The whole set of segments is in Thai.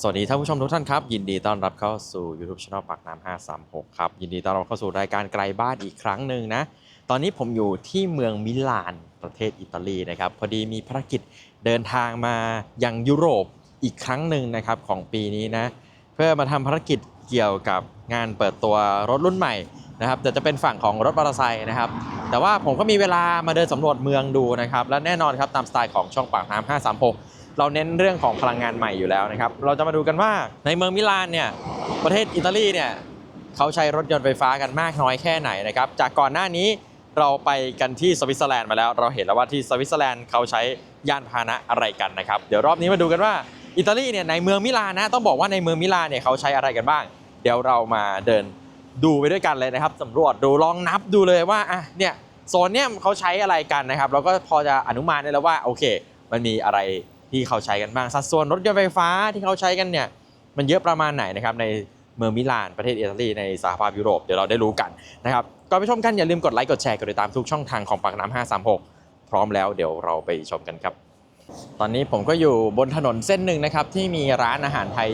สวัสดีท่านผู้ชมทุกท่านครับ ยินดีต้อนรับเข้าสู่ YouTube Channel ปากน้ำ536 ครับ ยินดีต้อนรับเข้าสู่รายการไกลบ้านอีกครั้งหนึ่งนะ ตอนนี้ผมอยู่ที่เมืองมิลานประเทศอิตาลีนะครับ พอดีมีภารกิจเดินทางมายังยุโรปอีกครั้งหนึ่งนะครับของปีนี้นะ เพื่อมาทำภารกิจเกี่ยวกับงานเปิดตัวรถรุ่นใหม่นะครับแต่จะเป็นฝั่งของรถมอเตอร์ไซค์นะครับ แต่ว่าผมก็มีเวลามาเดินสำรวจเมืองดูนะครับ และแน่นอนครับตามสไตล์ของช่องปากน้ำ536 เราเน้นเรื่องของพลังงานใหม่อยู่แล้วนะครับ เราจะมาดูกันว่าในเมืองมิลานเนี่ยประเทศอิตาลีเนี่ยเขาใช้รถยนต์ไฟฟ้ากันมากน้อยแค่ไหนนะครับจากก่อนหน้านี้เราไปกันที่สวิตเซอร์แลนด์มาแล้ว เราเห็นแล้วว่าที่สวิตเซอร์แลนด์เขาใช้ยานพาหนะอะไรกันนะครับเดี๋ยวรอบนี้มาดูกันว่าอิตาลีเนี่ยในเมืองมิลานนะต้องบอกว่าในเมืองมิลานเนี่ยเขาใช้อะไรกันบ้าง เดี๋ยวเรามาเดินดูไปด้วยกันเลยนะครับสำรวจดูลองนับดูเลยว่าอะเนี่ยโซนเนี่ยเขาใช้อะไรกันนะครับ เราก็พอจะอนุมานได้แล้วว่าโอเค มันมีอะไร ที่เขาใช้กันบ้างสัดส่วนรถยนต์ไฟฟ้าที่เขาใช้กันเนี่ยมันเยอะประมาณไหนนะครับในเมืองมิลานประเทศอิตาลีในสหภาพยุโรปเดี๋ยวเราได้รู้กันนะครับก่อนไปชมกันอย่าลืมกดไลค์กดแชร์กดติดตามทุกช่องทางของปากน้ำ536 พร้อมแล้วเดี๋ยวเราไปชมกันครับ ตอนนี้ผมก็อยู่บนถนนเส้นหนึ่งนะครับที่มีร้านอาหารไทย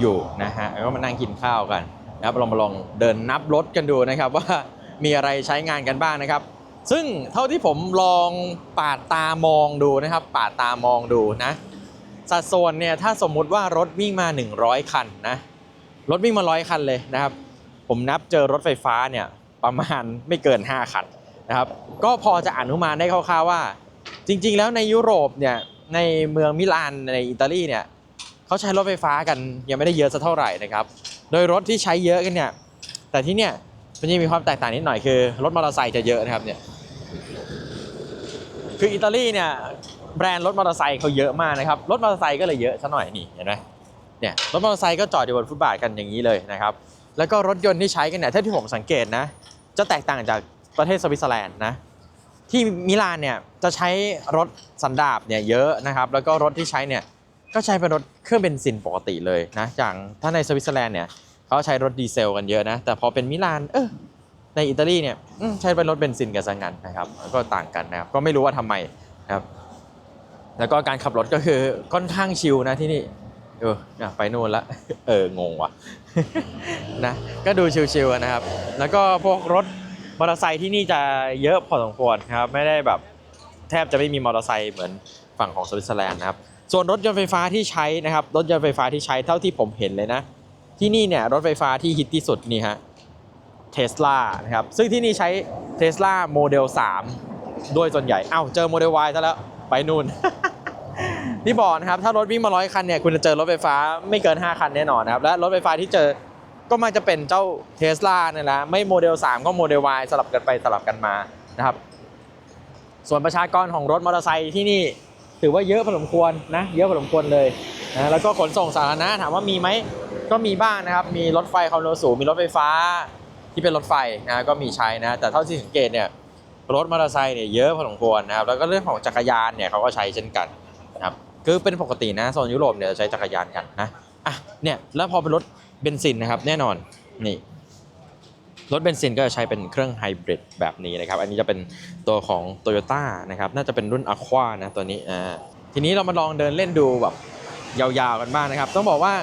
อยู่นะฮะก็มานั่งกินข้าวกันนะครับเรามาลองเดินนับรถกันดูนะครับว่ามีอะไรใช้งานกันบ้างนะครับ ซึ่งเท่าที่ผมลองปาดตามองดูนะครับปาดตามองดูนะสัดส่วนเนี่ยถ้าสมมุติว่ารถวิ่งมา 100 คันนะรถวิ่งมาร้อยคันเลยนะครับ ผมนับเจอรถไฟฟ้าเนี่ยประมาณไม่เกิน 5 คันนะครับ ก็พอจะอนุมานได้คร่าวๆว่า จริง ๆ แล้วในยุโรปเนี่ยในเมืองมิลานในอิตาลีเนี่ยเขาใช้รถไฟฟ้ากันยังไม่ได้เยอะสักเท่าไหร่นะครับ โดยรถที่ใช้เยอะกันเนี่ยแต่ที่เนี่ย มันยังมีความแตกต่างนิดหน่อยคือรถมอเตอร์ไซค์จะเยอะนะครับเนี่ยคืออิตาลีเนี่ยแบรนด์รถมอเตอร์ไซค์เขาเยอะมากนะครับรถมอเตอร์ไซค์ก็เลยเยอะซะหน่อยนี่เห็นไหมเนี่ยรถมอเตอร์ไซค์ก็จอดอยู่บนฟุตบาทกันอย่างนี้เลยนะครับแล้วก็รถยนต์ที่ใช้กันเนี่ยเท่าที่ผมสังเกตนะจะแตกต่างจากประเทศสวิตเซอร์แลนด์นะที่มิลานเนี่ยจะใช้รถสันดาปเนี่ยเยอะนะครับแล้วก็รถที่ใช้เนี่ยก็ใช้เป็นรถเครื่องเบนซินปกติเลยนะอย่างถ้าในสวิตเซอร์แลนด์เนี่ย เขาใช้รถดีเซลกันเยอะนะ แต่พอเป็นมิลานเออในอิตาลีเนี่ยใช้เป็นรถเบนซินกันซะงั้นนะครับ ก็ต่างกันนะครับ ก็ไม่รู้ว่าทำไมนะครับ แล้วก็การขับรถก็คือค่อนข้างชิลนะที่นี่เออไปนู่นละ เอองงว่ะนะ ก็ดูชิลๆนะครับ แล้วก็พวกรถมอเตอร์ไซค์ที่นี่จะเยอะพอสมควรนะครับ ไม่ได้แบบแทบจะไม่มีมอเตอร์ไซค์เหมือนฝั่งของสวิตเซอร์แลนด์นะครับ ส่วนรถยนต์ไฟฟ้าที่ใช้นะครับ รถยนต์ไฟฟ้าที่ใช้เท่าที่ผมเห็นเลยนะ ที่นี่เนี่ยรถไฟฟ้าที่ฮิตที่สุดนี่ฮะเทสลานะครับซึ่งที่นี่ใช้เทสลาโมเดล3โดยส่วนใหญ่อ้าวเจอโมเดล Y ซะแล้วไปนู่นที่บอกนะครับถ้ารถวิ่งมาร้อยคันเนี่ยคุณจะเจอรถไฟฟ้าไม่เกิน 5 คันแน่นอนนะครับและรถไฟฟ้าที่เจอก็มักจะเป็นเจ้าเทสลาเนี่ยแหละไม่โมเดล 3 ก็โมเดล Y สลับกันไปสลับกันมานะครับ ส่วนประชากรของรถมอเตอร์ไซค์ที่นี่ถือว่าเยอะพอสมควรนะเยอะพอสมควรเลยนะแล้วก็ขนส่งสาธารณะถามว่ามีไหม ก็มีบ้างนะครับ มีรถไฟความเร็วสูง มีรถไฟฟ้าที่เป็นรถไฟนะก็มีใช้นะ แต่เท่าที่สังเกตเนี่ยรถมอเตอร์ไซค์เนี่ยเยอะพอสมควรนะครับ แล้วก็เรื่องของจักรยานเนี่ยเขาก็ใช้เช่นกันนะครับคือเป็นปกตินะโซนยุโรปเนี่ยจะใช้จักรยานกันนะอะเนี่ยแล้วพอเป็นรถเบนซินนะครับแน่นอนนี่รถเบนซินก็จะใช้เป็นเครื่องไฮบริดแบบนี้นะครับ อันนี้จะเป็นตัวของ t o y ยต้านะครับ น่าจะเป็นรุ่น Aqua นะตัวนี้อ่าทีนี้เรามาลองเดินเล่นดูแบบยาวๆกันบ้างนะครับ ต้องบอกว่า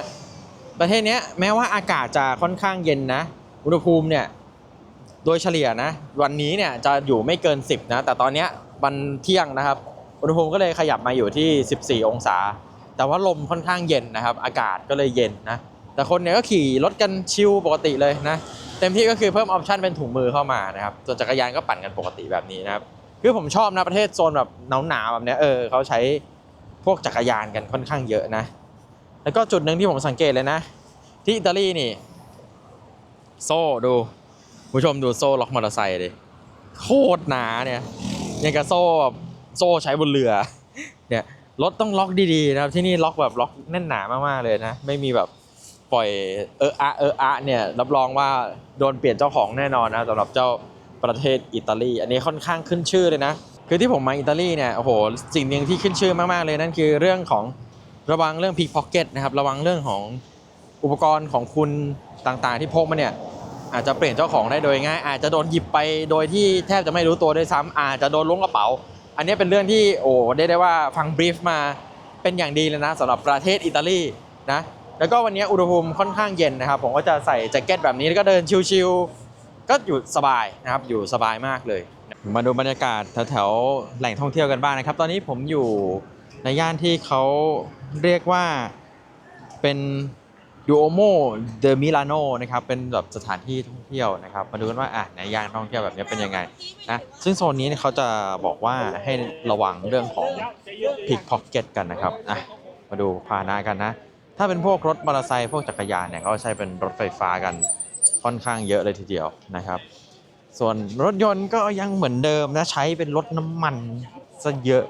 ประเทศนี้แม้ว่าอากาศจะค่อนข้างเย็นนะ อุณหภูมิเนี่ยโดยเฉลี่ยนะวันนี้เนี่ยจะอยู่ไม่เกิน 10นะแต่ตอนนี้วันเที่ยงนะครับ อุณหภูมิก็เลยขยับมาอยู่ที่ 14 องศา แต่ว่าลมค่อนข้างเย็นนะครับ อากาศก็เลยเย็นนะแต่คนเนี่ยก็ขี่รถกันชิลปกติเลยนะเต็มที่ก็คือเพิ่มออปชันเป็นถุงมือเข้ามานะครับส่วนจักรยานก็ปั่นกันปกติแบบนี้นะครับคือผมชอบนะประเทศโซนแบบหนาวๆแบบเนี้ยเออเขาใช้พวกจักรยานกันค่อนข้างเยอะนะ แล้วก็จุดหนึ่งที่ผมสังเกตเลยนะ ที่อิตาลีนี่ โซ่ดูผู้ชมดูโซ่ล็อกมอเตอร์ไซค์เลยโคตรหนาเนี่ยยังกับโซ่แบบโซ่ใช้บนเรือเนี่ยรถต้องล็อกดีๆนะครับที่นี่ล็อกแบบล็อกแน่นหนามากๆเลยนะ ไม่มีแบบปล่อยเอออะเอออะเนี่ยรับรองว่าโดนเปลี่ยนเจ้าของแน่นอนนะสำหรับเจ้าประเทศอิตาลีอันนี้ค่อนข้างขึ้นชื่อเลยนะ คือที่ผมมาอิตาลีเนี่ยโอ้โหสิ่งหนึ่งที่ขึ้นชื่อมากๆเลยนั่นคือเรื่องของ ระวังเรื่องพิกพ็อกเก็ตนะครับ ระวังเรื่องของอุปกรณ์ของคุณต่างๆ ที่พกมาเนี่ยอาจจะเปลี่ยนเจ้าของได้โดยง่าย อาจจะโดนหยิบไปโดยที่แทบจะไม่รู้ตัวด้วยซ้ำอาจจะโดนล้วงกระเป๋า อันนี้เป็นเรื่องที่โอ้ได้ได้ว่าฟังบรีฟมาเป็นอย่างดีเลยนะสำหรับประเทศอิตาลีนะแล้วก็วันนี้อุณหภูมิค่อนข้างเย็นนะครับ ผมก็จะใส่แจ็คเก็ตแบบนี้แล้วก็เดินชิลๆก็อยู่สบายนะครับอยู่สบายมากเลย มาดูบรรยากาศแถวๆแหล่งท่องเที่ยวกันบ้างนะครับ ตอนนี้ผมอยู่ในย่านที่เขา เรียกว่าเป็นดูโอโมเดอมิลานโนนะครับเป็นแบบสถานที่ท่องเที่ยวนะครับ มาดูกันว่าอะในย่านท่องเที่ยวแบบนี้เป็นยังไงนะซึ่งโซนนี้เนี่ยเขาจะบอกว่าให้ระวังเรื่องของพิกพ็อกเก็ตกันนะครับอะมาดูพาหนะกันนะ ถ้าเป็นพวกรถมอเตอร์ไซค์พวกจักรยานเนี่ยเขาใช้เป็นรถไฟฟ้ากันค่อนข้างเยอะเลยทีเดียวนะครับ ส่วนรถยนต์ก็ยังเหมือนเดิมนะใช้เป็นรถน้ำมันซะเยอะ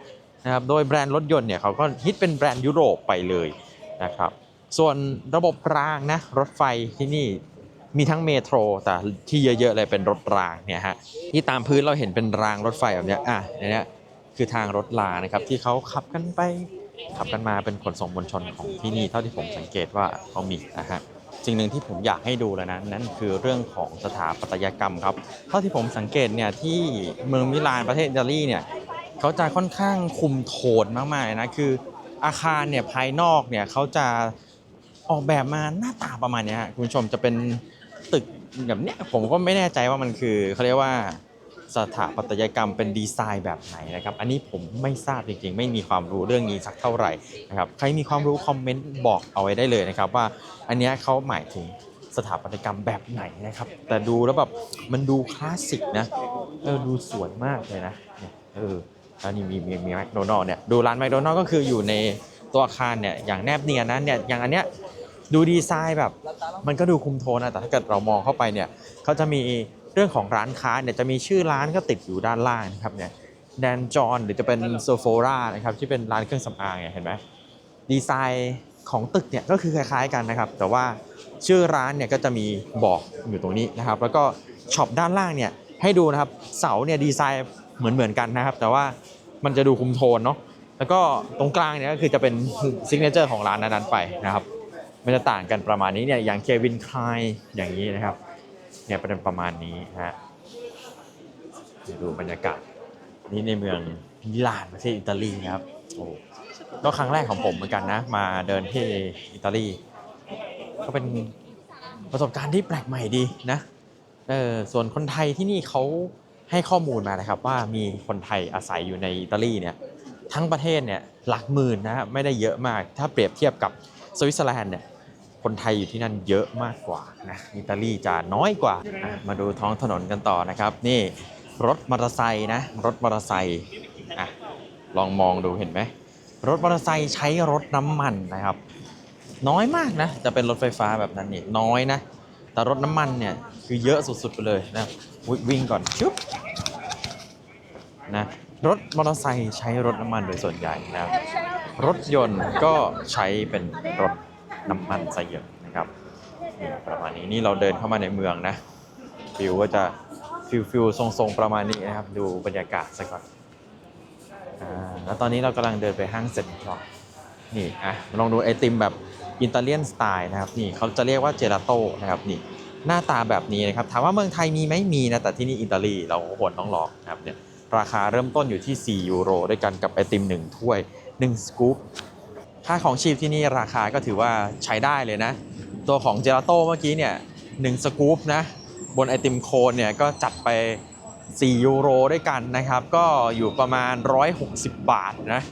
นะครับ โดยแบรนด์รถยนต์เนี่ยเขาก็ฮิตเป็นแบรนด์ยุโรปไปเลยนะครับ ส่วนระบบรางนะรถไฟที่นี่มีทั้งเมโทรแต่ที่เยอะๆเลยเป็นรถรางเนี่ยฮะที่ตามพื้นเราเห็นเป็นรางรถไฟแบบเนี้ยอะเนี้ยคือทางรถรางนะครับที่เขาขับกันไปขับกันมาเป็นขนส่งมวลชนของที่นี่เท่าที่ผมสังเกตว่าเขามีนะฮะสิ่งหนึ่งที่ผมอยากให้ดูแล้วนะนั่นคือเรื่องของสถาปัตยกรรมครับ เท่าที่ผมสังเกตเนี่ยที่เมืองมิลานประเทศอิตาลีเนี่ย เขาจะค่อนข้างคุมโทนมากๆนะคืออาคารเนี่ยภายนอกเนี่ยเขาจะออกแบบมาหน้าตาประมาณนี้คุณผู้ชมจะเป็นตึกแบบเนี้ยผมก็ไม่แน่ใจว่ามันคือเขาเรียกว่าสถาปัตยกรรมเป็นดีไซน์แบบไหนนะครับ อันนี้ผมไม่ทราบจริงๆ ไม่มีความรู้เรื่องนี้สักเท่าไหร่นะครับ ใครมีความรู้คอมเมนต์บอกเอาไว้ได้เลยนะครับ ว่าอันนี้เขาหมายถึงสถาปัตยกรรมแบบไหนนะครับ แต่ดูแล้วแบบมันดูคลาสสิกนะเออดูสวยมากเลยนะเนี่ยเออ แล้วนี่มีมีมีแมคโดนัลล์เนี่ยดูร้านแมคโดนัลล์ก็คืออยู่ในตัวอาคารเนี่ยอย่างแนบเนียนนะเนี่ยอย่างอันเนี้ยดูดีไซน์แบบ มันก็ดูคุมโทนนะแต่ถ้าเกิดเรามองเข้าไปเนี่ยเขาจะมีเรื่องของร้านค้าเนี่ยจะมีชื่อร้านก็ติดอยู่ด้านล่างนะครับเนี่ยแดนจอนหรือจะเป็นโซโฟรานะครับที่เป็นร้านเครื่องสำอางเนี่ยเห็นไหมดีไซน์ของตึกเนี่ยก็คือคล้ายๆกันนะครับ แต่ว่าชื่อร้านเนี่ยก็จะมีบอกอยู่ตรงนี้นะครับ แล้วก็ช็อปด้านล่างเนี่ยให้ดูนะครับเสาเนี่ยดีไซน์ เหมือนเหมือนกันนะครับ แต่ว่ามันจะดูคุมโทนเนาะแล้วก็ตรงกลางเนี่ยก็คือจะเป็นซิกเนเจอร์ของร้านนั้นๆไปนะครับมันจะต่างกันประมาณนี้เนี่ยอย่างเควินคลายอย่างนี้นะครับเนี่ยเป็นประมาณนี้ฮะดูบรรยากาศนี่ในเมืองมิลานประเทศอิตาลีครับโอ้ก็ครั้งแรกของผมเหมือนกันนะ มาเดินที่อิตาลี ก็เป็นประสบการณ์ที่แปลกใหม่ดีนะเออส่วนคนไทยที่นี่เขา ให้ข้อมูลมานะครับว่ามีคนไทยอาศัยอยู่ในอิตาลีเนี่ยทั้งประเทศเนี่ยหลักหมื่นนะฮะไม่ได้เยอะมาก ถ้าเปรียบเทียบกับสวิตเซอร์แลนด์เนี่ยคนไทยอยู่ที่นั่นเยอะมากกว่านะอิตาลีจะน้อยกว่าอะมาดูท้องถนนกันต่อนะครับ นี่รถมอเตอร์ไซค์นะรถมอเตอร์ไซค์อะลองมองดูเห็นไหมรถมอเตอร์ไซค์ใช้รถน้ำมันนะครับ น้อยมากนะ จะเป็นรถไฟฟ้าแบบนั้นนี่น้อยนะ แต่รถน้ำมันเนี่ย คือเยอะสุดๆไปเลยนะวิวิ่งก่อนชุบนะรถมอเตอร์ไซค์ใช้รถน้ำมันโดยส่วนใหญ่นะรถยนต์ก็ใช้เป็นรถน้ำมันซะเยอะนะครับประมาณนี้นี่เราเดินเข้ามาในเมืองนะฟิวก็จะฟิวฟิวทรงๆประมาณนี้นะครับ ดูบรรยากาศซะก่อนอ่าแล้วตอนนี้เรากำลังเดินไปห้างเซ็นทรัลนี่อะลองดูไอติมแบบ อิตาเลียนสไตล์นะครับนี่เขาจะเรียกว่าเจลาโต้นะครับนี่หน้าตาแบบนี้นะครับถามว่าเมืองไทยมีไหมมีนะแต่ที่นี่อิตาลีเราควรต้องลองนะครับเนี่ยราคาเริ่มต้นอยู่ที่ 4 ยูโร ด้วยกันกับไอติม 1 ถ้วย 1 สกู๊ปค่าของชีพที่นี่ราคาก็ถือว่าใช้ได้เลยนะ ตัวของเจลาโต้เมื่อกี้เนี่ยหนึ่งสกู๊ปนะบนไอติมโคนเนี่ยก็จัดไป 4 ยูโร ด้วยกันนะครับ ก็อยู่ประมาณ 160 บาทนะ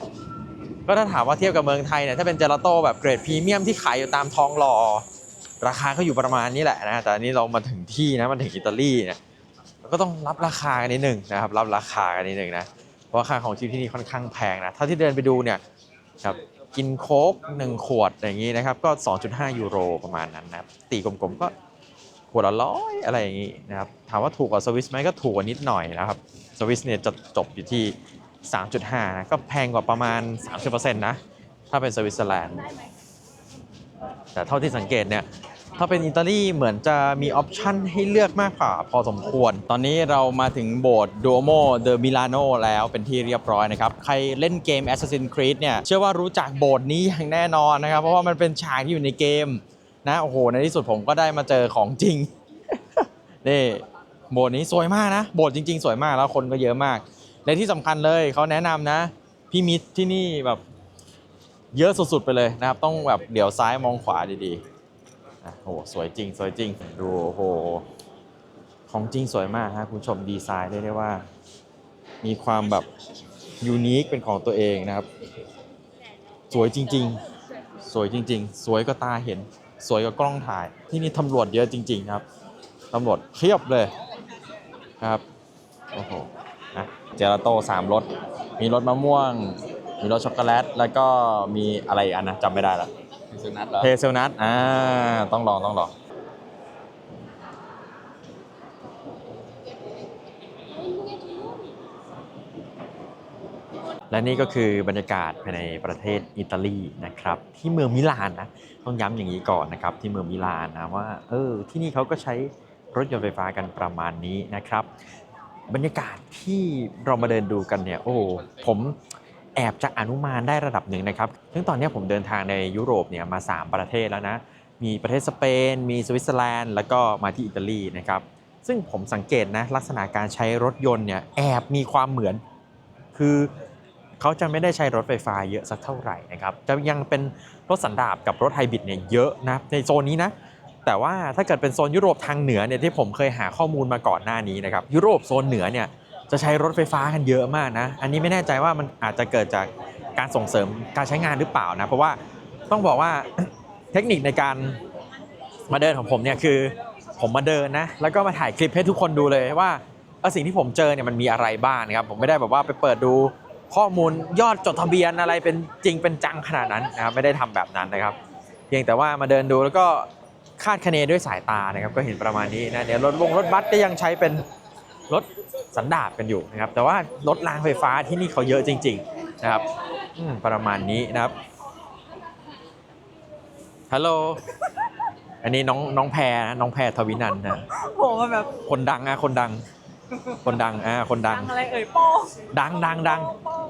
ก็ถ้าถามว่าเทียบกับเมืองไทยเนี่ยถ้าเป็นเจลาโต้แบบเกรดพรีเมียมที่ขายอยู่ตามทองหล่อราคาก็อยู่ประมาณนี้แหละนะแต่อันนี้เรามาถึงที่นะมันถึงอิตาลีเนี่ยก็ต้องรับราคากันนิดหนึ่งนะครับรับราคากันนิดหนึ่งนะเพราะว่าค่าของชีพที่นี่ค่อนข้างแพงนะถ้าที่เดินไปดูเนี่ยครับกินโค้กหนึ่งขวดอย่างนี้นะครับก็ 2.5 ยูโรประมาณนั้นนะตีกลมๆก็ขวดละร้อยอะไรอย่างนี้นะครับถามว่าถูกกว่าสวิสไหมก็ถูกกว่านิดหน่อยนะครับสวิสเนี่ยจะจบอยู่ที่ 3.5 นะ ก็แพงกว่าประมาณ 30%นะ ถ้าเป็นสวิตเซอร์แลนด์ แต่เท่าที่สังเกตเนี่ย ถ้าเป็นอิตาลีเหมือนจะมีออปชันให้เลือกมากกว่าพอสมควร ตอนนี้เรามาถึงโบสถ์ Duomo de Milano แล้วเป็นที่เรียบร้อยนะครับ ใครเล่นเกม Assassin's Creed เนี่ย เชื่อว่ารู้จักโบสถ์นี้อย่างแน่นอนนะครับ เพราะว่ามันเป็นฉากที่อยู่ในเกมนะ โอ้โห ในที่สุดผมก็ได้มาเจอของจริง นี่โบสถ์นี้สวยมากนะ โบสถ์จริง ๆ สวยมากแล้วคนก็เยอะมาก และที่สำคัญเลยเขาแนะนำนะ พี่มิตรที่นี่แบบเยอะสุดๆไปเลยนะครับ ต้องแบบเดี๋ยวซ้ายมองขวาดีๆอะโอ้โหสวยจริง สวยจริง ดูโอ้โหของจริงสวยมากฮะคุณชมดีไซน์ได้ได้ว่า มีความแบบยูนิคเป็นของตัวเองนะครับ สวยจริง ๆ สวยจริง ๆ สวยก็ตาเห็น สวยก็กล้องถ่าย ที่นี่ตำรวจเยอะจริง ๆ ครับตำรวจเพียบเลยครับโอ้โหนะ เจลาโต้สามรสมีรสมะม่วง มีรสช็อกโกแลต แล้วก็มีอะไรอีกอันนะจำไม่ได้ละสุนัขเหรอเทเซลนัทอ่าต้องลองต้องลองและนี่ก็คือบรรยากาศภายในประเทศอิตาลีนะครับ ที่เมืองมิลานนะต้องย้ำอย่างนี้ก่อนนะครับ ที่เมืองมิลานนะว่าเออที่นี่เขาก็ใช้รถยนต์ไฟฟ้ากันประมาณนี้นะครับ บรรยากาศที่เรามาเดินดูกันเนี่ยโอ้โหผมแอบจะอนุมานได้ระดับหนึ่งนะครับซึ่งตอนนี้ผมเดินทางในยุโรปเนี่ยมา 3 ประเทศแล้วนะ มีประเทศสเปน มีสวิตเซอร์แลนด์ แล้วก็มาที่อิตาลีนะครับ ซึ่งผมสังเกตนะลักษณะการใช้รถยนต์เนี่ยแอบมีความเหมือน คือเขาจะไม่ได้ใช้รถไฟฟ้าเยอะสักเท่าไหร่นะครับ จะยังเป็นรถสันดาปกับรถไฮบริดเนี่ยเยอะนะ ในโซนนี้นะ แต่ว่าถ้าเกิดเป็นโซนยุโรปทางเหนือเนี่ยที่ผมเคยหาข้อมูลมาก่อนหน้านี้นะครับยุโรปโซนเหนือเนี่ยจะใช้รถไฟฟ้ากันเยอะมากนะ อันนี้ไม่แน่ใจว่ามันอาจจะเกิดจากการส่งเสริมการใช้งานหรือเปล่านะ เพราะว่าต้องบอกว่าเทคนิคในการมาเดินของผมเนี่ยคือผมมาเดินนะ แล้วก็มาถ่ายคลิปให้ทุกคนดูเลยว่าสิ่งที่ผมเจอเนี่ยมันมีอะไรบ้างนะครับ ผมไม่ได้แบบว่าไปเปิดดูข้อมูลยอดจดทะเบียนอะไรเป็นจริงเป็นจังขนาดนั้นนะครับไม่ได้ทำแบบนั้นนะครับ เพียงแต่ว่ามาเดินดูแล้วก็ คาดคะเนด้วยสายตานะครับก็เห็นประมาณนี้นะเดี๋ยวรถวงรถบัสก็ยังใช้เป็นรถสันดาปกันอยู่นะครับแต่ว่ารถรางไฟฟ้าที่นี่เขาเยอะจริง ๆนะครับอืมประมาณนี้นะครับฮัลโหลอันนี้น้องน้องแพรนะน้องแพรทวินันท์นะโหมันแบบคนดังอะคนดัง คนดังอ่าคนดังดังอะไรเอ่ยโป้งดังดังดัง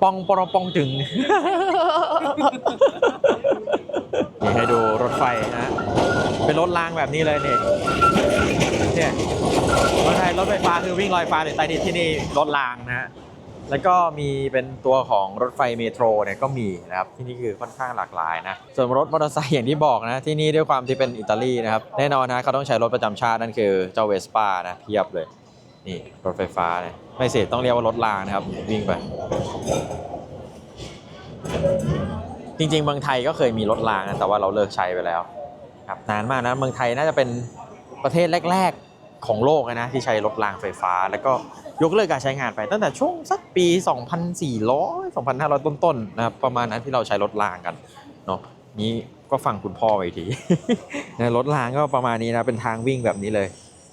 ปองปรปองถึงนี่ให้ดูรถไฟนะ เป็นรถรางแบบนี้เลยเนี่ยเนี่ยเมืองไทยรถไฟฟ้าคือวิ่งลอยฟ้าหรือใต้ดินที่นี่รถรางนะฮะแล้วก็มีเป็นตัวของรถไฟเมโทรเนี่ยก็มีนะครับที่นี่คือค่อนข้างหลากหลายนะส่วนรถมอเตอร์ไซค์อย่างที่บอกนะที่นี่ด้วยความที่เป็นอิตาลีนะครับแน่นอนนะเขาต้องใช้รถประจำชาตินั่นคือเจ้าเวสป้านะเพียบเลยนี่รถไฟฟ้าเนี่ยไม่เสร็จต้องเรียกว่ารถรางนะครับวิ่งไป จริงๆเมืองไทยก็เคยมีรถรางนะแต่ว่าเราเลิกใช้ไปแล้ว ครับนานมากนะเมืองไทยน่าจะเป็นประเทศแรก ๆของโลกนะที่ใช้รถรางไฟฟ้า แล้วก็ยกเลิกการใช้งานไปตั้งแต่ช่วงสักปี 2,400 2,500 ต้นๆนะครับประมาณนั้นที่เราใช้รถรางกันเนาะนี้ก็ฟังคุณพ่อไปอีกทีนะรถรางก็ประมาณนี้นะเป็นทางวิ่งแบบนี้เลย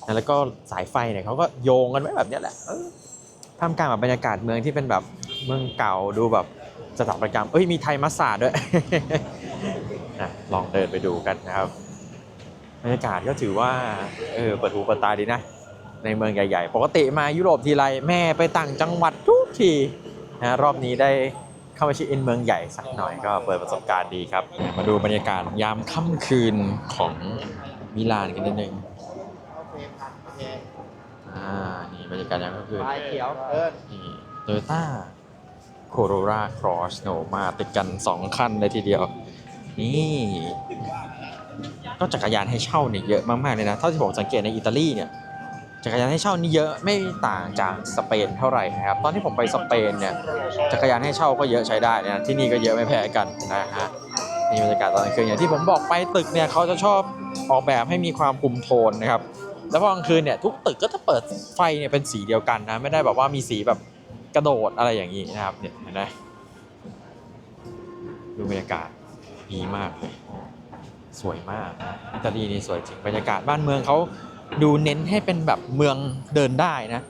นะแล้วก็สายไฟเนี่ยเขาก็โยงกันไว้แบบนี้แหละท่ามกลางแบบบรรยากาศเมืองที่เป็นแบบเมืองเก่าดูแบบสถาปัตยกรรมเอ้ยมีไทยมัสซาด้วยนะลองเดินไปดูกันนะครับ รรยากาศก็ถือว่าเออเปิดหูเปิดตาดีนะ ในเมืองใหญ่ๆ ปกติมายุโรปทีไรแม่ไปต่างจังหวัดทุกทีนะรอบนี้ได้เข้ามาช็คอินเมืองใหญ่สักหน่อยก็เปิดประสบการณ์ดีครับ มาดูบรรยากาศยามค่ำคืนของมิลานกันนิดนึงโอเคครับโอเคอ่านี่บรรยากาศยามค่ำคืนเขียวเอิร์นี่โตโยต้าโคโรราครอสโนมาติดกัน 2 คันเลยทีเดียว นี่ ก็จักรยานให้เช่าเนี่ยเยอะมากๆเลยนะเท่าที่ผมสังเกตในอิตาลีเนี่ยจักรยานให้เช่านี่เยอะไม่ต่างจากสเปนเท่าไหร่นะครับตอนที่ผมไปสเปนเนี่ยจักรยานให้เช่าก็เยอะใช้ได้นะที่นี่ก็เยอะไม่แพ้กันนะฮะนี่บรรยากาศตอนกลางคืนอย่างที่ผมบอกไปตึกเนี่ยเขาจะชอบออกแบบให้มีความคุมโทนนะครับแล้วพอกลางคืนเนี่ยทุกตึกก็จะเปิดไฟเนี่ยเป็นสีเดียวกันนะไม่ได้แบบว่ามีสีแบบกระโดดอะไรอย่างนี้นะครับเนี่ยเห็นไหมดูบรรยากาศดีมากเลย สวยมากอิตาลีนี่สวยจริงบรรยากาศบ้านเมืองเขาดูเน้นให้เป็นแบบเมืองเดินได้นะ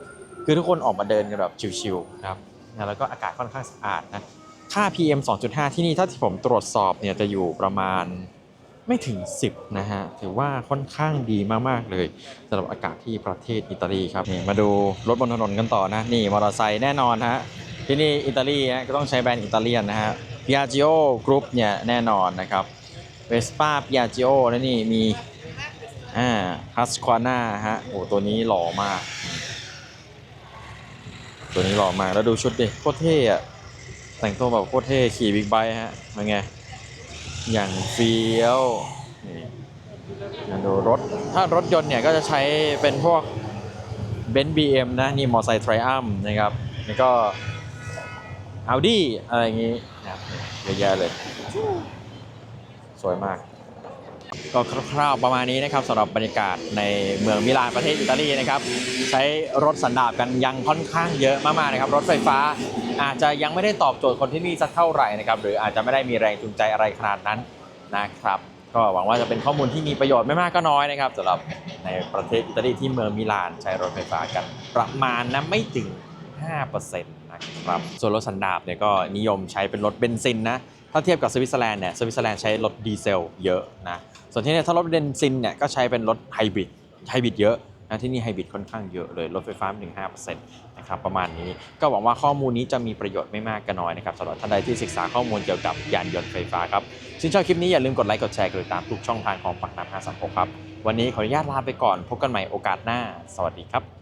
คือทุกคนออกมาเดินกันแบบชิวๆนะครับแล้วก็อากาศค่อนข้างสะอาดนะค่า PM 2.5 ที่นี่ถ้าที่ผมตรวจสอบเนี่ยจะอยู่ประมาณไม่ถึง 10 นะฮะ ถือว่าค่อนข้างดีมาก ๆ เลยสำหรับอากาศที่ประเทศอิตาลีครับ มาดูรถบนถนนกันต่อนะ นี่มอเตอร์ไซค์แน่นอนฮะ ที่นี่อิตาลีฮะก็ต้องใช้แบรนด์อิตาเลียนนะฮะ Piaggio Group เนี่ยแน่นอนนะครับ Vespa Piaggio แล้วนี่มีอ่า Husqvarna ฮะ โอ้ตัวนี้หล่อมาก ตัวนี้หล่อมาก แล้วดูชุดดิโคตรเท่อะแต่งตัวแบบโคตรเท่ขี่บิ๊กไบค์ฮะเป็นไง อย่างเฟี้ยวนี่ดูรถ ถ้ารถยนต์เนี่ยก็จะใช้เป็นพวกเบนซ์บีเอ็มนะ นี่มอไซค์ไทรอัมนะครับแล้วก็ Audi อะไรอย่างงี้นะครับเยอะแยะเลย สวยมาก ก็คร่าวๆประมาณนี้นะครับสำหรับบรรยากาศในเมืองมิลานประเทศอิตาลีนะครับ ใช้รถสันดาปกันยังค่อนข้างเยอะมากๆนะครับ รถไฟฟ้าอาจจะยังไม่ได้ตอบโจทย์คนที่นี่สักเท่าไหร่นะครับ หรืออาจจะไม่ได้มีแรงจูงใจอะไรขนาดนั้นนะครับ ก็หวังว่าจะเป็นข้อมูลที่มีประโยชน์ไม่มากก็น้อยนะครับสำหรับในประเทศอิตาลีที่เมืองมิลานใช้รถไฟฟ้ากันประมาณนะไม่ถึง5%นะครับส่วนรถสันดาปเนี่ยก็นิยมใช้เป็นรถเบนซินนะ ถ้าเทียบกับสวิตเซอร์แลนด์เนี่ยสวิตเซอร์แลนด์ใช้รถดีเซลเยอะนะส่วนที่เนี่ยถ้ารถเบนซินเนี่ยก็ใช้เป็นรถไฮบริดไฮบริดเยอะนะที่นี่ไฮบริดค่อนข้างเยอะเลยรถไฟฟ้าถึง5%นะครับประมาณนี้ก็หวังว่าข้อมูลนี้จะมีประโยชน์ไม่มากก็น้อยนะครับสำหรับท่านใดที่ศึกษาข้อมูลเกี่ยวกับยานยนต์ไฟฟ้าครับชื่นชอบคลิปนี้อย่าลืมกดไลค์กดแชร์กดติดตามทุกช่องทางของปักน้ำ536ครับวันนี้ขออนุญาตลาไปก่อนพบกันใหม่โอกาสหน้า สวัสดีครับ